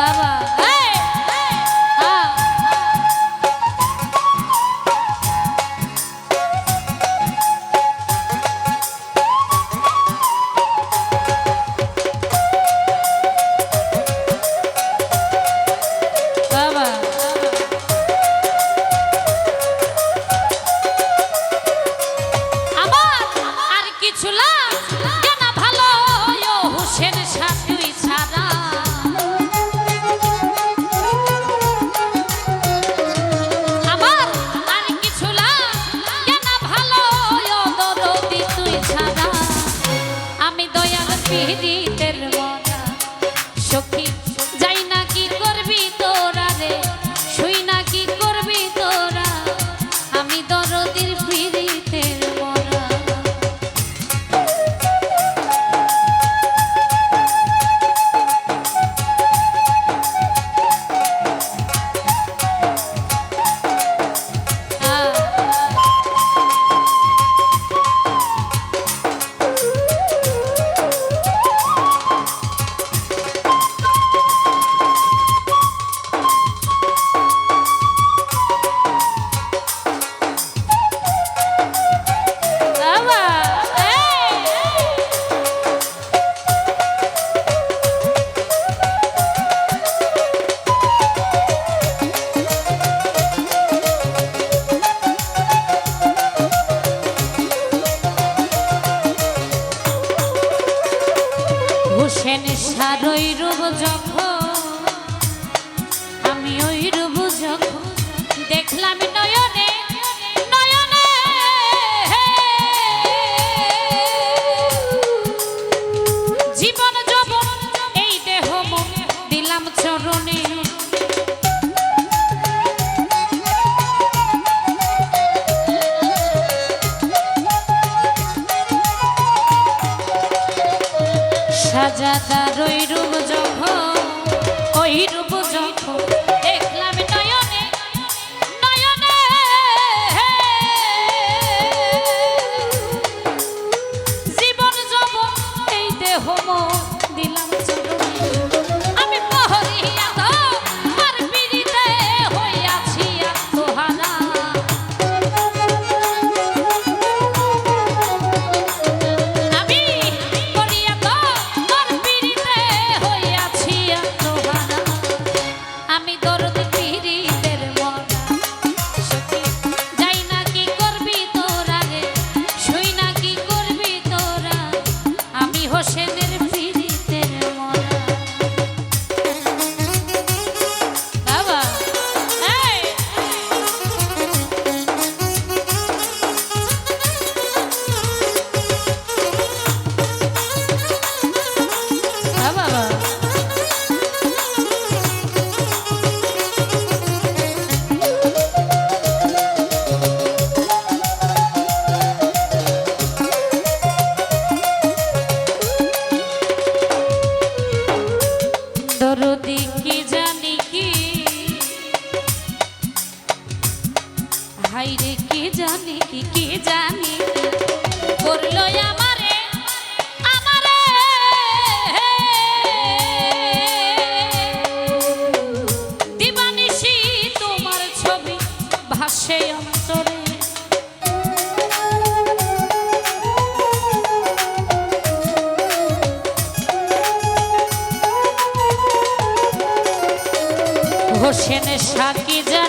বাবা। വിധി തരും রূপ যখন, আমি ওই দেখলাম নয়নে নয়নে জীবন যৌবন, এই দেহ দিলাম চরণে। সাজাদার রইরু ওই রূপ যখন দেখলাম নয়নে নয়নে জীবন যখন এই দেহ মন mi dolor. সেই অন্তরে। হোসেন সাকি যা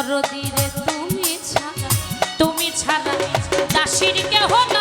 দরদিরে তুমি ছাড়া তুমি ছাড়া দাসীর কে না